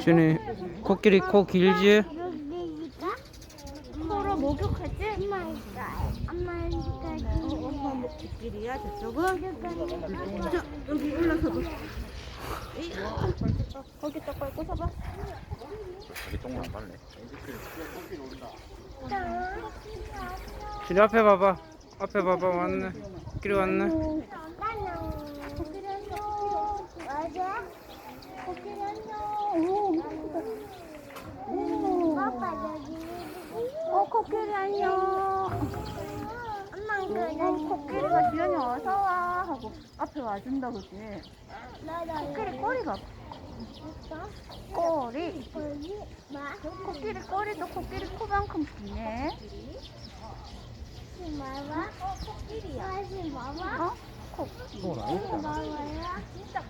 준이 코끼리 코 길지? 서로 목욕하지? 어, 엄마 목길이야 저쪽은? 자, 여기 올라서봐. 이, 거기 딱 밟고 서봐. 여기 똥을 안 밟네. 준이 앞에 봐봐. 앞에 봐봐 왔네. 코끼리 왔네. 코끼리 안녕. 맞아? 코끼리 안녕. 오, 오. 아빠 여기. 어, 코끼리 안녕. 엄마 이거 코끼리가 지연이 어서 와 하고 앞에 와준다 그지? 코끼리 꼬리 봐. 꼬리. 코끼리 꼬리도 코끼리 코만큼 기네. 어 코끼리야. 어? 코끼리. 봐봐요. 진짜